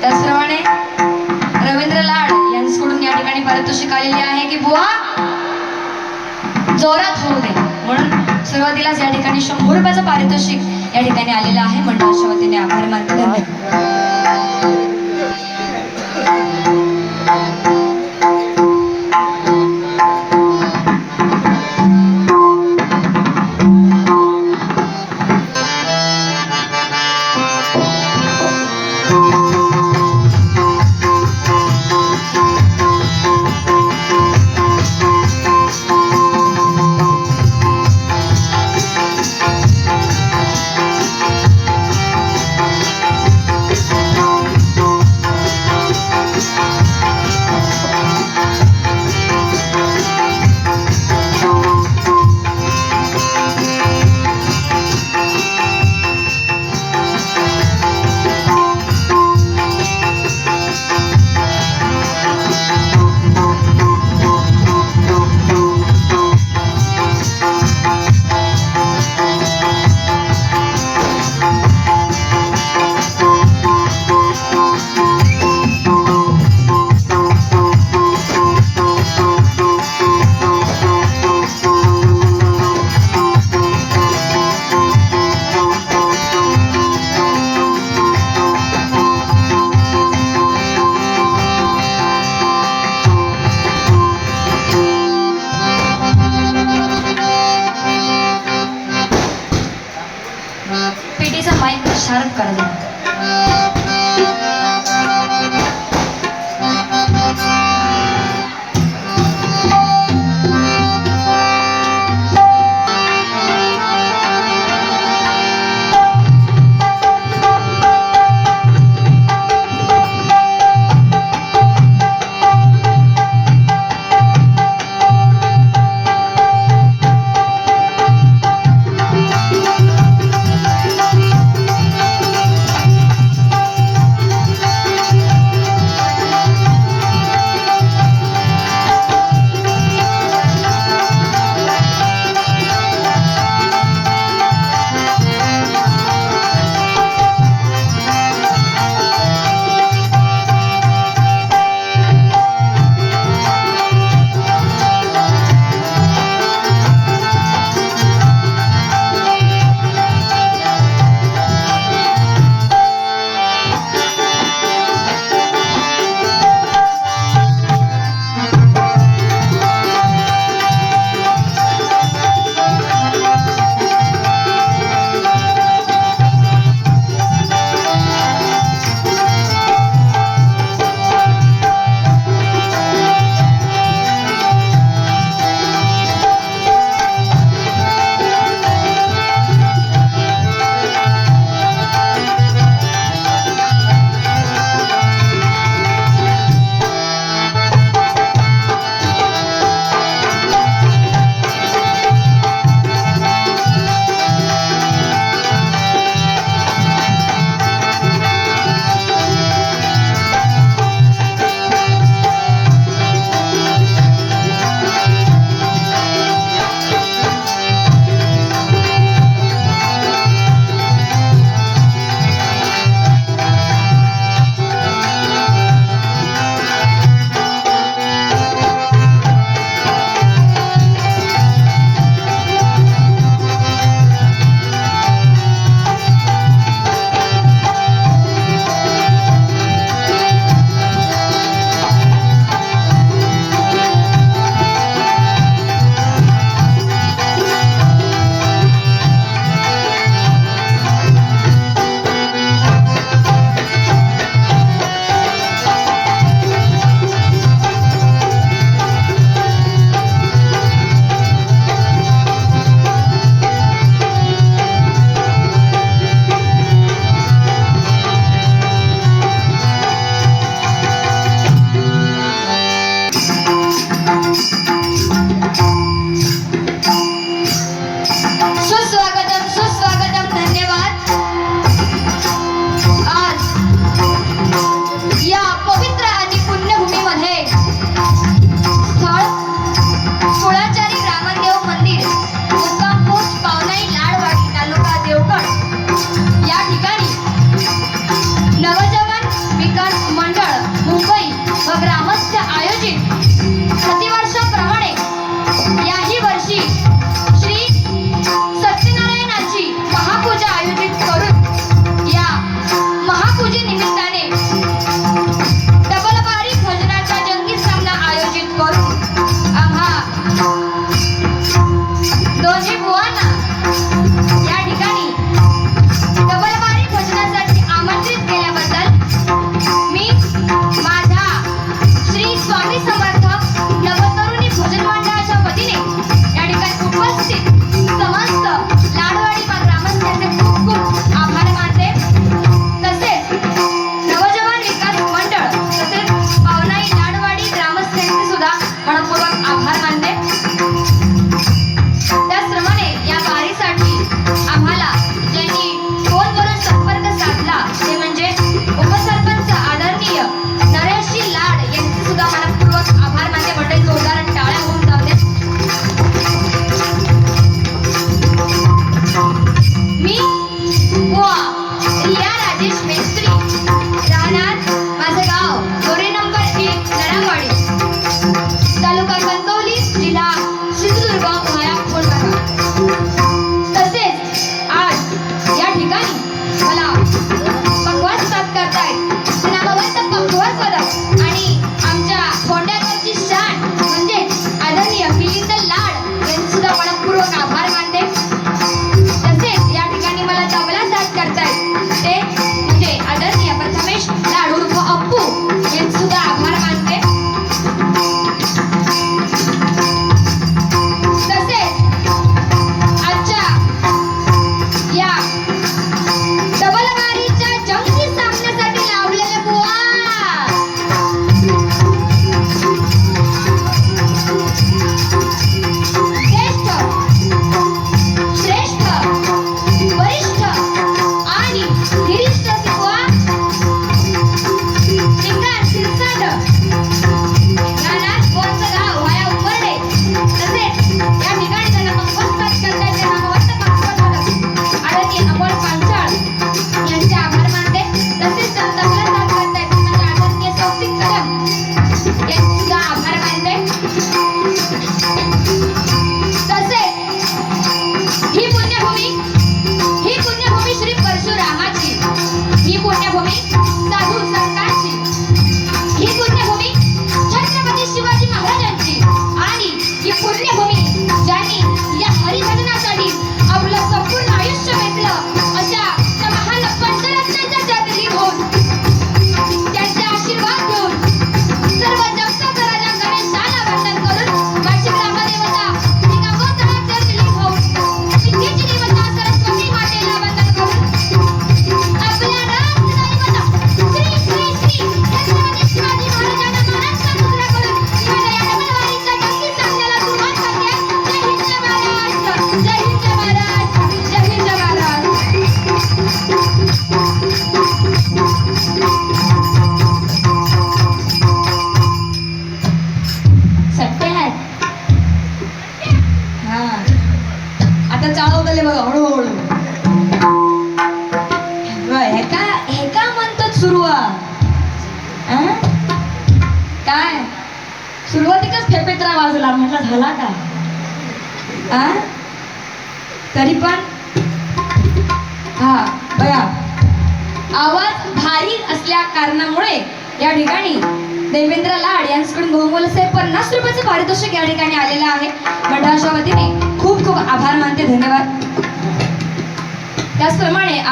त्याचप्रमाणे रवींद्र लाड यांच्याकडून या ठिकाणी पारितोषिक आलेले आहे की बुवा जोरात होऊ दे म्हणून सुरुवातीलाच या ठिकाणी शंभर रुपयाचं पारितोषिक या ठिकाणी आलेलं आहे. मंडळाच्या वतीने आभार मानते.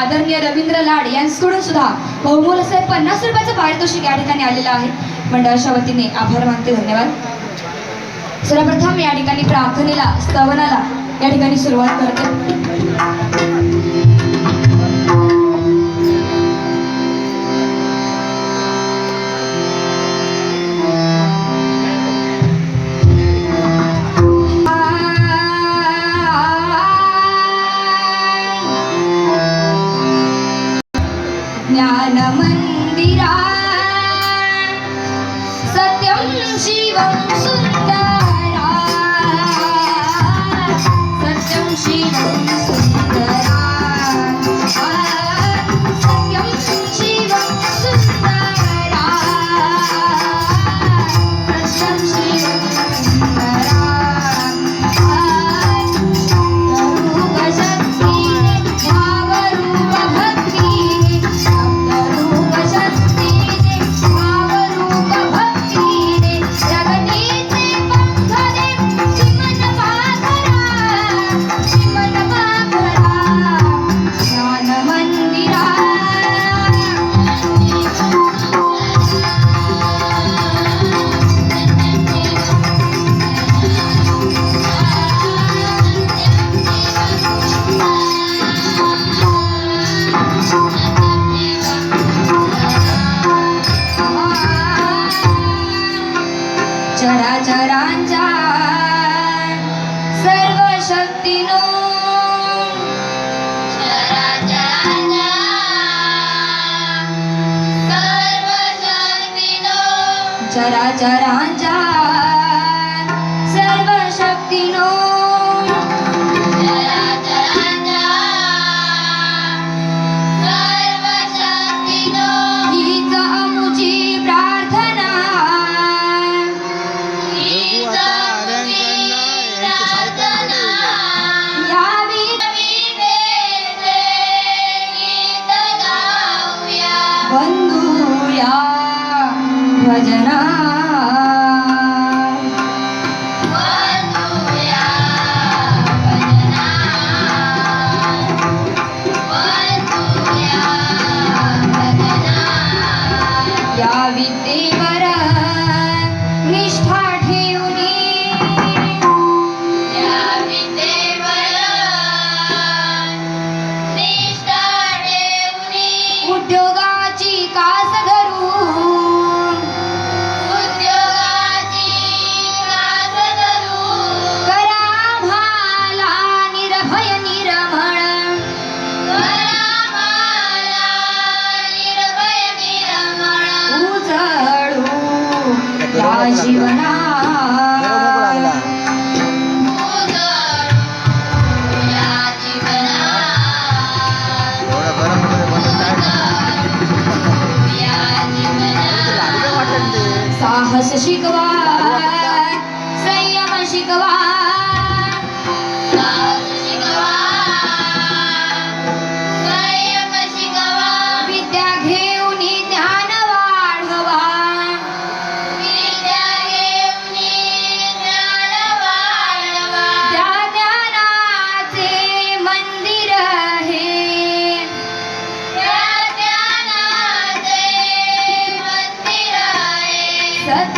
आदरणीय रवींद्र लाड यांच्याकडून सुद्धा बहुमूल असे पन्नास रुपयाचं पारितोषिक या ठिकाणी आलेलं आहे. मंडळाच्या वतीने आभार मानते धन्यवाद. सर्वप्रथम या ठिकाणी प्रार्थनेला स्तवनाला या ठिकाणी सुरुवात करते. ஞான மந்திரா சத்யம் சிவம் சுந்தரா சத்யம் சிவம்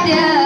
yeah.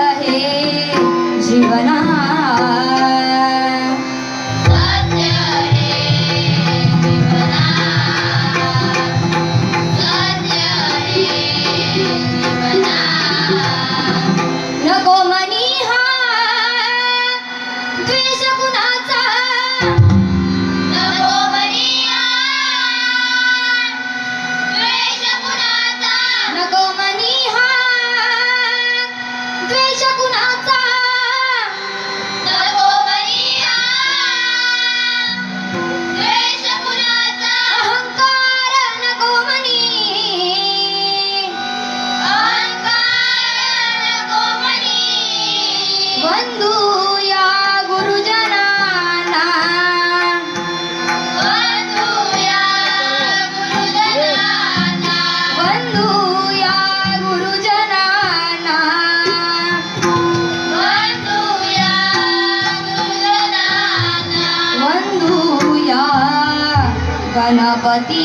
ಗಣಪತಿ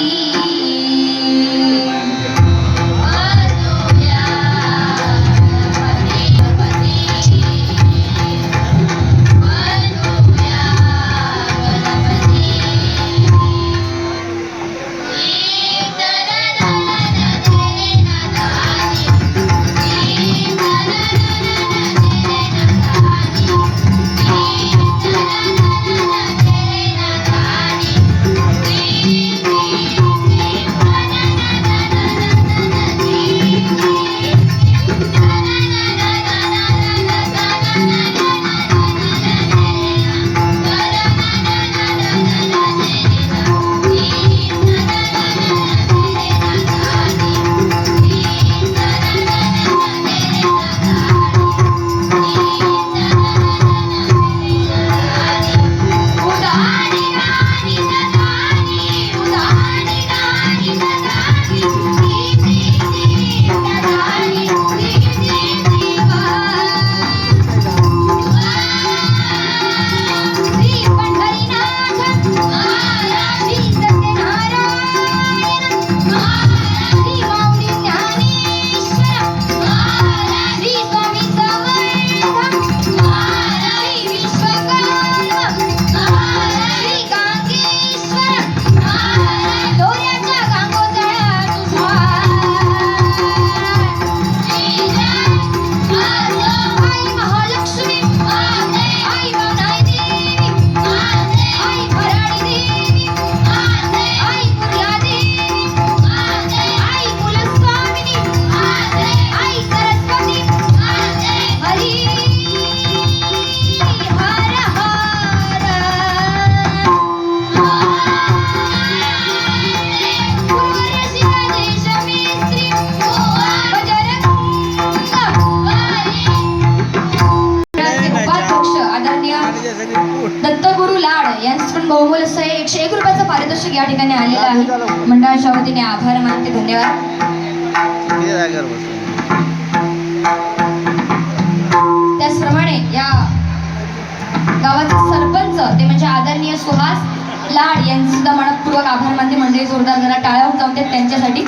जरा टाळ्या जाऊ देत त्यांच्यासाठी.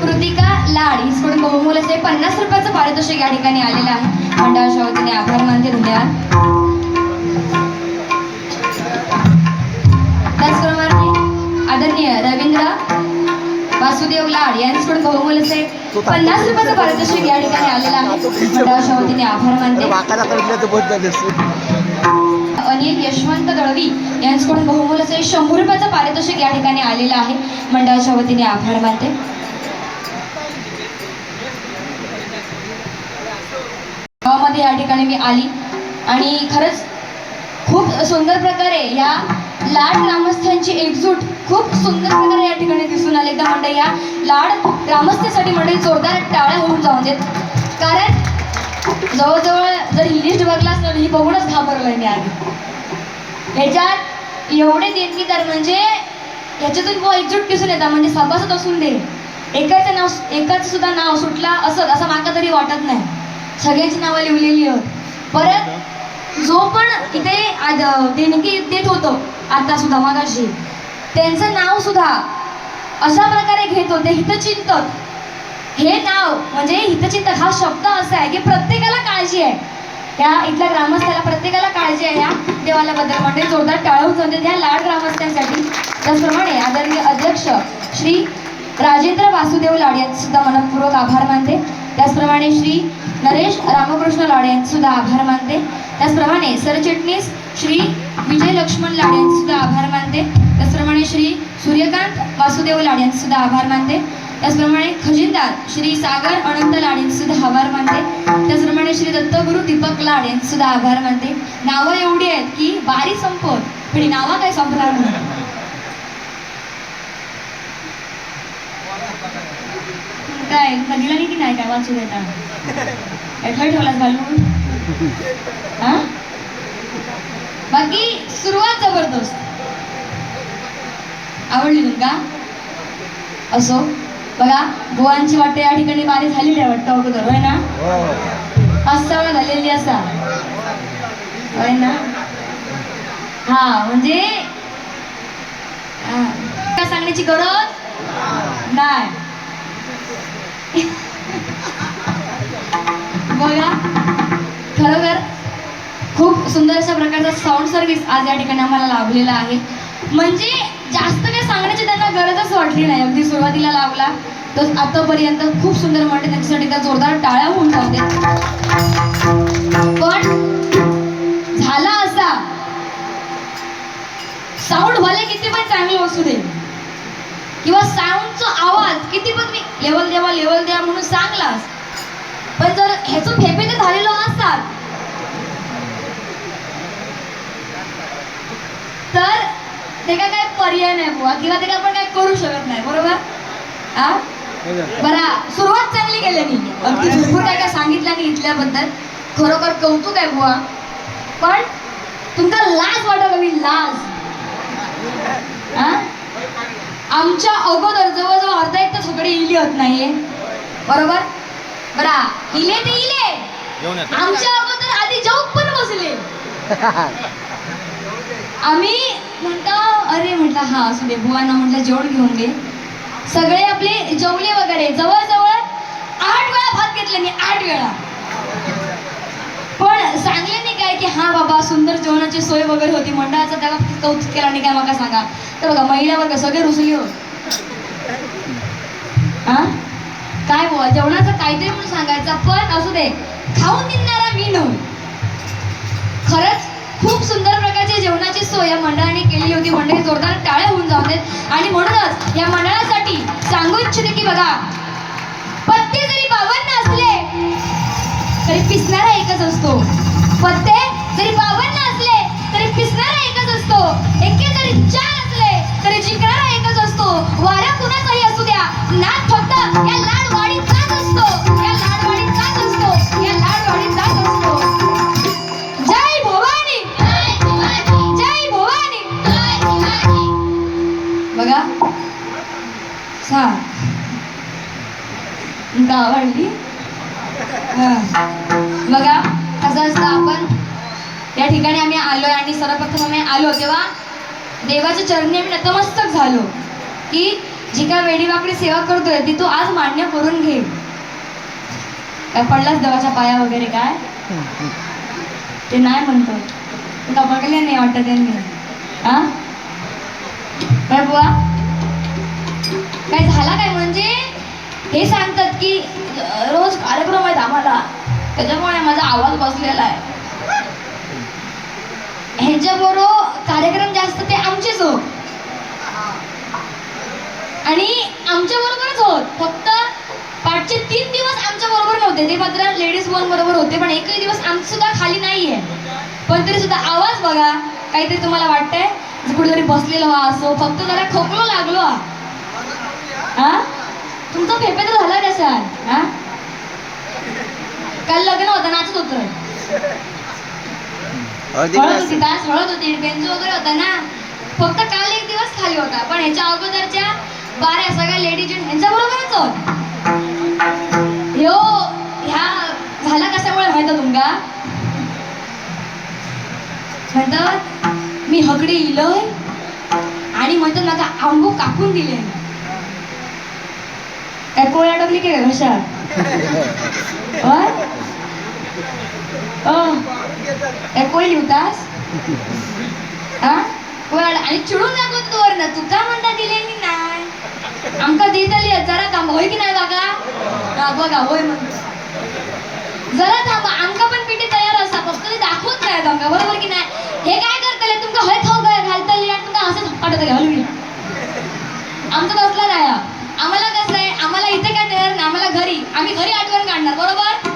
कृतिका लाड हिसकडून बहुमूल असे पन्नास रुपयाचं पारितोषिक या ठिकाणी आलेलं आहे. मंडळाच्या वतीने आभार मानते धन्यवाद. त्याचप्रमाणे आदरणीय रवींद्र वासुदेव लाड यांच्याकडून बहुमूल असे पन्नास रुपयाचं पारितोषिक या ठिकाणी आलेलं आहे. मंडळाच्या वतीने आभार मानते. अनिल यशवंत दळवी यांच्याकडून बहुमोल असे शंभर रुपयाचं पारितोषिक या ठिकाणी आलेलं आहे. मंडळाच्या वतीने आभार मानते. गावामध्ये या ठिकाणी मी आली. आणि खरंच खूप सुंदर प्रकारे या लाड ग्रामस्थांची एकजूट खूप सुंदर प्रकारे या ठिकाणी दिसून आले. एकदा मंडळी या लाड ग्रामस्थेसाठी म्हणजे जोरदार टाळ्या होऊन जाऊन देत. कारण जवळजवळ जर ही लिस्ट बघला असेल ही बघूनच घाबरलोय मी आधी. ह्याच्यात एवढे देणगीदार म्हणजे ह्याच्यातून बुवा एकजूट दिसून येतात म्हणजे सभासद असून दे. एकाचं नाव एकाचं सुद्धा नाव सुटला असत असं माका तरी वाटत नाही. सगळ्यांची नावं लिहिलेली आहेत. परत जो पण इथे देणगी देत होतो आता सुद्धा मागाशी. त्यांचं नाव सुद्धा अशा प्रकारे घेत होते हितचिंतक. हे नाव म्हणजे हितचिंतक हा शब्द असा आहे की प्रत्येकाला काळजी आहे. या इथल्या ग्रामस्थाला प्रत्येकाला काळजी आहे या देवाल्याबद्दल म्हणजे जोरदार टाळून जाते ह्या लाड ग्रामस्थांसाठी. त्याचप्रमाणे आदरणीय अध्यक्ष श्री राजेंद्र वासुदेव लाड यांचे सुद्धा मनपूर्वक आभार मानते. त्याचप्रमाणे श्री नरेश रामकृष्ण लाड यांचे सुद्धा आभार मानते. त्याचप्रमाणे सरचिटणीस श्री विजय लक्ष्मण लाड यांचे सुद्धा आभार मानते. त्याचप्रमाणे श्री सूर्यकांत वासुदेव लाड यांचे सुद्धा आभार मानते. त्याचप्रमाणे खजिनदार श्री सागर अनंत लाड यांचे सुद्धा आभार मानते. त्याचप्रमाणे श्री दत्तगुरु दीपक लाड यांचे सुद्धा आभार मानते. नावं एवढी आहेत की बारी संपत पण ही नावं काय संपणार नाही काय कधीला नाही की नाही काय? वाचू देता काय ठेवला घालून? हा? बाकी सुरुवात जबरदस्त. आवडली तुमका? असो. बघा गोवांची वाटते या ठिकाणी बारी झालेली आहे वाटतं अगोदर होय ना? हो. पाच सहा झालेली असा. होय ना? हा म्हणजे काय सांगण्याची गरज? नाही. बघा खरोखर खूप सुंदर अशा प्रकारचा साऊंड सर्व्हिस आज या ठिकाणी आम्हाला लाभलेला आहे. म्हणजे जास्त काही सांगण्याची त्यांना गरजच वाटली नाही. अगदी सुरुवातीला लावला तर आतापर्यंत खूप सुंदर म्हणते त्याच्यासाठी त्या जोरदार टाळ्या होऊन जाऊ पण झाला असा. साऊंड भले किती पण चांगलं असू दे किंवा साऊंडचा आवाज किती पण मी लेवल द्यावा लेवल द्या म्हणून सांगलास पण जर ह्याचं फेपे ते झालेलं असतात तर ते काय काय पर्याय नाही बुवा किंवा ते काय आपण काय करू शकत नाही बरोबर? हा? बरा सुरुवात चांगली केली मी. अगदी भरपूर काय काय सांगितलं नाही इथल्याबद्दल. खरोखर कौतुक आहे बुवा. पण तुमका लाज वाटत हवी लाज. हा? आमच्या अगोदर जवळजवळ अर्धा एक तास सगळे इली होत नाहीये. बरोबर? बरा इले ते इले. आमच्या अगोदर आधी जाऊ पण बसले. आम्ही म्हणतो अरे म्हटलं हा असू दे बुवांना म्हटलं जेवण घेऊन घे सगळे आपले जेवले वगैरे. जवळजवळ आठ वेळा भात घेतले मी आठ वेळा. पण सांगले नाही काय की हा बाबा सुंदर जेवणाची सोय वगैरे होती. मंडळाचा त्या बाबतीत कौतुक केला नाही काय मला सांगा. तर बघा महिला वर्ग सगळे रुसली हो हा? काय बुवा जेवणाचं काहीतरी म्हणून सांगायचं पण असू दे खाऊन निघणारा मी नव्हे. खरंच खूप सुंदर जेवणाची सोय या मंडळाने केलेली होती. मंडळी जोरदार टाळ्या होऊन जाऊ देत. आणि म्हणूनच या मंडळासाठी सांगू इच्छिते की बघा पत्ते जरी बावन्न असले तरी पिसणारा एकच असतो. पत्ते जरी बावन्न असले तरी पिसणारा एकच असतो. एके जरी चार असले तरी जिंकणारा एकच असतो. वारा कुणाचाही असू द्या. नाच फक्त या लाडवाडीत जात असतो. या लाड आलो तेव्हा देवाच्या चरणी आम्ही नतमस्तक झालो की जी काय वेडीवाकडी सेवा करतोय ती तू आज मान्य करून घे. काय पडलाच देवाच्या पाया वगैरे काय? ते नाही म्हणतो. तुला बघले नाही वाटत त्यांनी हा? काय बुवा? काय झाला काय म्हणजे? हे सांगतात की रोज कार्यक्रम आहेत आम्हाला. त्याच्यामुळे माझा आवाज बसलेला आहे. ह्याच्याबरोबर कार्यक्रम जास्त ते आमचेच होत. आणि आमच्या बरोबरच होत. फक्त पाठचे तीन दिवस आमच्या बरोबर नव्हते. ते मात्र लेडीज वन बरोबर होते पण एकही दिवस आमचं सुद्धा खाली नाहीये. पण तरी सुद्धा आवाज बघा काहीतरी तुम्हाला वाटतंय? कुठेतरी बसलेलो हा असो फक्त जरा खोकलो लागलो हा. तुमचा फेपे तर झाला कसा हा? काल लग्न होतं नाचत होतं. हळदी होती तास हळद होती बेंजू वगैरे होता ना? फक्त काल एक दिवस खाली होता पण ह्याच्या अगोदरच्या बाऱ्या सगळ्या लेडीज यांच्या बरोबरच होत. ह्यो ह्या झाला कशामुळे माहिती तुमका? म्हणतात मी हकडे इलय आणि म्हणतात मला आंबो कापून दिले. काय कोळ अडकली की घशात. काय कोळी लिवतास हा? आणि चिडून दाखवतो वर ना का म्हणता दिले मी नाही? आमका देतली जरा काम होय की नाही बघा हा बघा होय म्हणतो जरा थांबा आमका पण पिठी तयार असा फक्त ते दाखवत नाही आमका बरोबर की नाही? हे काय करतले? तुमका हय खाऊ काय घालतली आणि तुमका असं पाठवतले हलवी आमचं तसलं नाही आम्हाला कसं आहे? आम्हाला इथे काय तयार नाही आम्हाला घरी. आम्ही घरी आठवण काढणार बरोबर?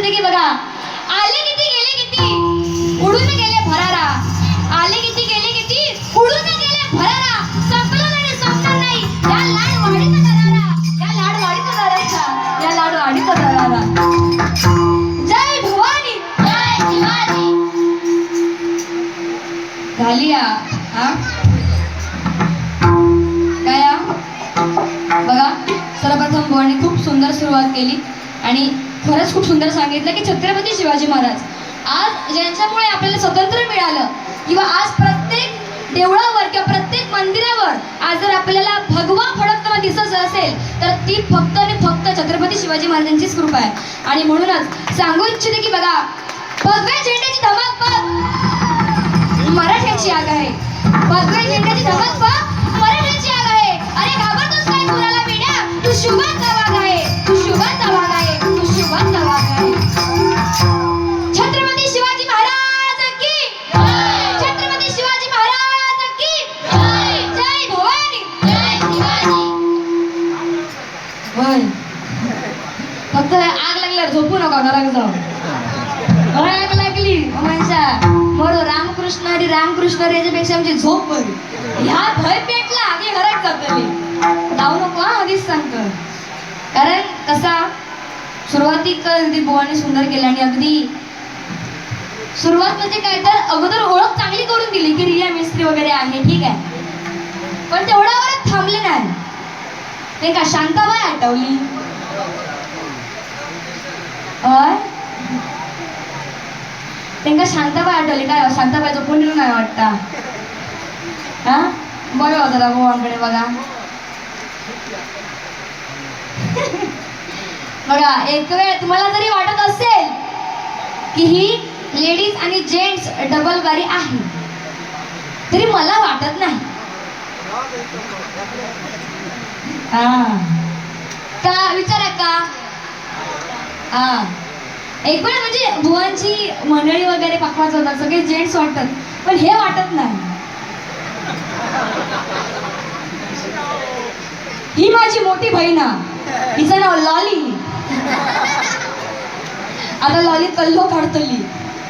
होते की बघा? आले किती गेले किती? उडून गेले भरारा. आले किती गेले किती? उडून गेले भरारा. संपलं नाही संपणार नाही. या लाड वाढीचा दरारा या लाड वाढीचा दरारा या लाड वाढीचा दरारा जय भवानी. जय शिवाजी. झाली हा? काय बघा. सर्वप्रथम भवानी खूप सुंदर सुरुवात केली. आणि खरंच खूप सुंदर सांगितलं की छत्रपती शिवाजी महाराज आज ज्यांच्यामुळे आपल्याला स्वतंत्र मिळालं किंवा आज प्रत्येक देवळावर किंवा प्रत्येक मंदिरावर आज जर आपल्याला भगवा फडकताना दिसत असेल तर ती फक्त आणि फक्त छत्रपती शिवाजी महाराजांचीच कृपा आहे. आणि म्हणूनच सांगू इच्छिते की बघा भगव्या झेंड्याची धमक बघ मराठ्याची आग आहे. भगव्या झेंड्याची धमक बघ मराठ्याची आग आहे. अरे घाबरतोस काय? कोणाला मिळ्या तू शुभाचा भाग आहे. तू शुभाचा भाग आहे. फक्त आग लागल्यावर झोपू नका घरात जाऊन. आग लागली. म्हणशा मरो रामकृष्ण हरी रामकृष्ण हरी आमची झोप बरी. ह्या भय पेटला आधी घरात जातली जाऊ नको हा आधीच सांगतो सुरुवाती अगदी बुवाने सुंदर केलं आणि अगदी सुरुवात म्हणजे काय तर अगोदर ओळख चांगली करून दिली की रिया मिस्त्री वगैरे आहे ठीक आहे. पण तेवढ्यावरच थांबले नाही. ते का शांताबाई आठवली? त्यांना शांताबाई आठवली? काय हो, शांताबाईचं पुण्य नाही वाटता? हा? बघा हो जरा गोवांकडे बघा? बघा एक वेळ तुम्हाला जरी वाटत असेल की ही लेडीज आणि जेंट्स डबल बारी आहे तरी मला वाटत नाही. का विचारा का? हा. एक वेळ म्हणजे बुवांची मंडळी वगैरे पाकवाच होतात सगळे जेंट्स वाटतात पण हे वाटत नाही. ही माझी मोठी बहीण हा. हिचं नाव लॉली. आता लॉली कल्लो काढतली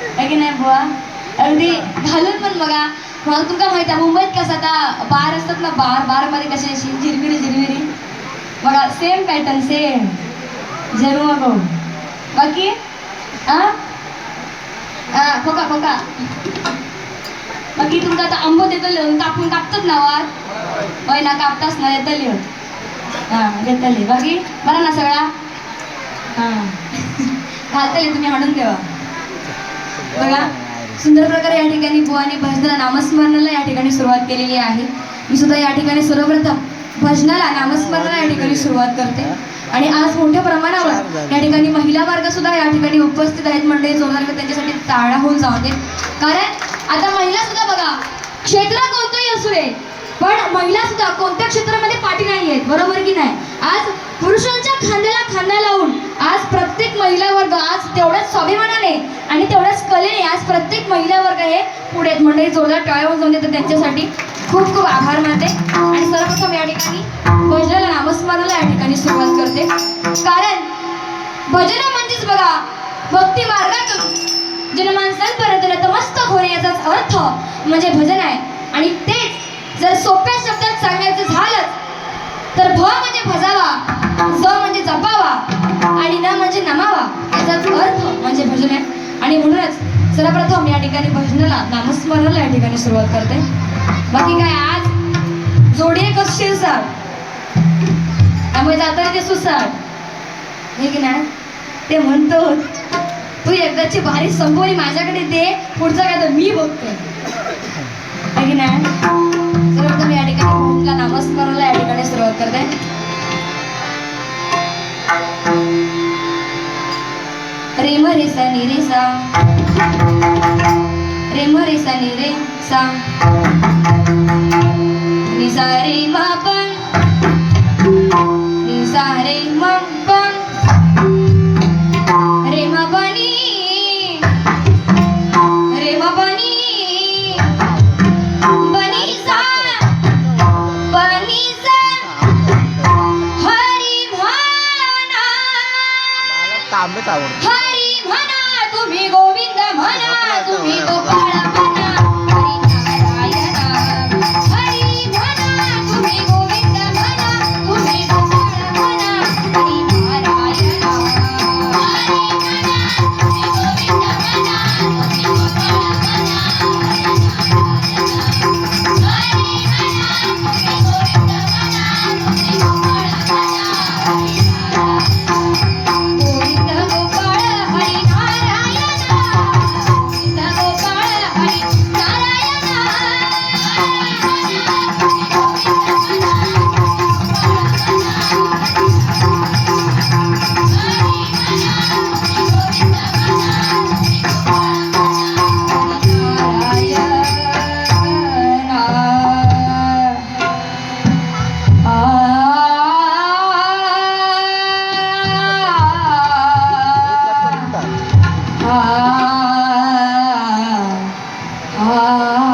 आहे की नाही बुवा? अगदी घालून पण बघा. मला तुमका माहिती आहे मुंबईत कसं आता बार असतात ना बार बारमध्ये कसे अशी झिरमिरी झिरमिरी. बघा सेम पॅटर्न सेम झेरू नको बाकी? हा खोका खोका. बाकी तुमका आता आंबो देतले कापून कापतात ना वाद होय ना कापतास ना येतली हा येतली बाकी? बरा ना सगळा? हा. घालतले तुम्ही आणून ठेवा. बघा सुंदर प्रकारे या ठिकाणी बुवाने भजनाला नामस्मरणाला या ठिकाणी सुरुवात केलेली आहे. मी सुद्धा या ठिकाणी सर्वप्रथम भजनाला नामस्मरणाला या ठिकाणी सुरुवात करते. आणि आज मोठ्या प्रमाणावर या ठिकाणी महिला वर्ग सुद्धा या ठिकाणी उपस्थित आहेत. मंडळी जोरदार त्यांच्यासाठी ताळा होऊन जाऊ दे. कारण आता महिला सुद्धा बघा क्षेत्र कोणतंही असू दे पण महिला सुद्धा कोणत्या क्षेत्रामध्ये पाठी नाही आहेत बरोबर की नाही? आज पुरुषांच्या खांद्याला खांदा लावून आज प्रत्येक महिला वर्ग आज तेवढ्याच स्वाभिमानाने आणि तेवढ्याच कलेने आज प्रत्येक महिला वर्ग हे पुढे म्हणजे जोरदार टाळ्या जाऊन देतात त्यांच्यासाठी. खूप खूप आभार मानते. आणि सर्वप्रथम या ठिकाणी भजनाला नामस्मरणाला या ठिकाणी सुरुवात करते. कारण भजन म्हणजेच बघा भक्ती मार्गातून जन माणसांपर्यंत नतमस्तक होणे याचाच अर्थ म्हणजे भजन आहे. आणि तेच जर सोप्या शब्दात सांगायचं झालंच तर भ म्हणजे भजावा ज म्हणजे जपावा आणि न म्हणजे नमावा याचाच अर्थ म्हणजे भजन आहे. आणि म्हणूनच सर्वप्रथम या ठिकाणी भजनाला नामस्मरणाला या ठिकाणी सुरुवात करते. बाकी काय आज जोडी एकच शिरसाट त्यामुळे जाताना ते सुसाट. हे की नाही? ते म्हणतो तू एकदाची भारी संपवली माझ्याकडे दे पुढचं काय तर मी बघतो है की नाही? आपल्या नामस्मरणाला या ठिकाणी सुरुवात करते. रे म रे सा. नि रे सा रे रे सा. नि रे सा नि रे मा पण निसा रे मग pecador